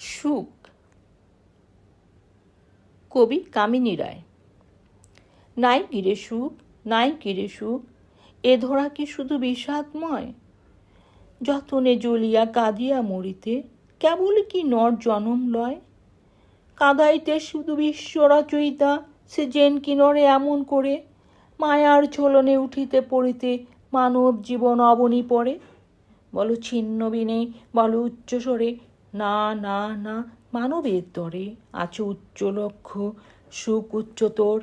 সুখ। কবি কামিনী রায়। নাই কিরে সুখ, নাই কিরে সুখ, এ ধরা কি শুধু বিষাদময়? যতনে জ্বলিয়া কাঁদিয়া মরিতে, কেবল কি নর জনম লয়? কাদাইতে শুধু বিশ্ব রচয়িতা, সে জেন কিনরে এমন করে? মায়ার ঝোলনে উঠিতে পড়িতে মানব জীবন অবনী পড়ে? বলো ছিন্ন বিনে, বলো উচ্চস্বরে না না না, মানবের তরে আছে উচ্চ লক্ষ্য, সুখ উচ্চতর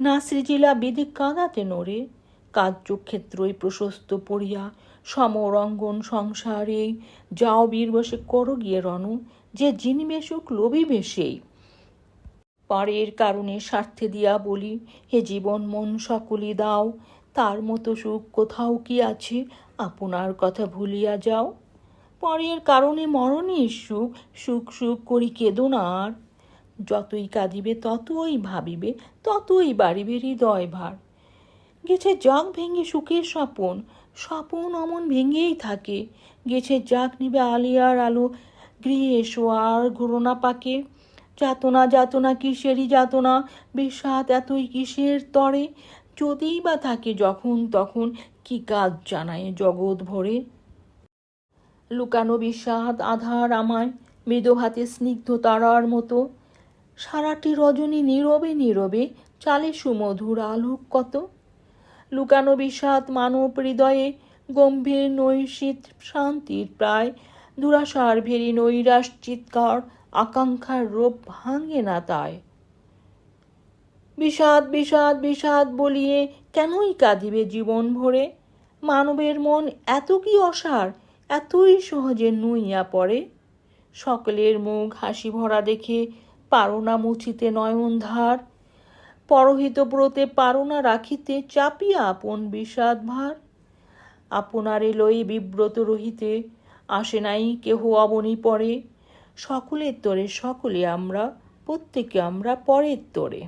না সৃজিলা বিধি কাঁদাতে নড়ে, কার্যক্ষেত্রই প্রশস্ত পড়িয়া সমরঙ্গন সংসারে। যাও বীর বসে করো গিয়ে রণ, যে জিনিবে সুখ লোভিবে সেই। পরের কারণে স্বার্থে দিয়া বলি, হে জীবন মন সকলি দাও, তার মতো সুখ কোথাও কি আছে? আপনার কথা ভুলিয়া যাও। পরের কারণে মরণের সুখ সুখ সুখ করি কেদো আর। যতই কাঁদিবে, ততই ভাবিবে, ততই বাড়িবে হৃদয় ভার। গেছে জাগ ভেঙে সুখের স্বপন স্বপন অমন ভেঙেই থাকে। গেছে জাগ নিবে আলিয়ার আলো, গৃহে এসো আর ঘুরোনা পাকে। যাতনা যাতনা, কিসেরই যাতনা, বিষাদ এতই কিসের তরে। যদিই বা থাকে যখন তখন কি কাজ জানায় জগৎ ভরে। লুকানো বিষাদ আধার আমায়, মৃদু হাতে স্নিগ্ধ তারার মতো। সারাটি রজনী নীরবে নীরবে, চালে সুমধুর আলোক কত? লুকানো বিষাদ মানব হৃদয়ে গম্ভীর নৈশীত শান্তির প্রায়। দুরাশার ভেরি নৈরাশ চিৎকার, আকাঙ্ক্ষার রূপ ভাঙে না তাই। বিষাদ বিষাদ বিষাদ বলিয়ে কেনই কাঁদিবে জীবন ভরে? মানবের মন এত কি অসার এতই সহজে নুইয়া পড়ে। সকলের মুখ হাসি ভরা দেখে পারো না মুছিতে নয়ন ধার পরহিত ব্রতে পারো না রাখিতে চাপিয়া আপন বিষাদ ভার আপনারে লই বিব্রত রহিতে আসে নাই কেহ অবনী পরে। সকলের তরে সকলে আমরা, প্রত্যেকে আমরা পরের তরে।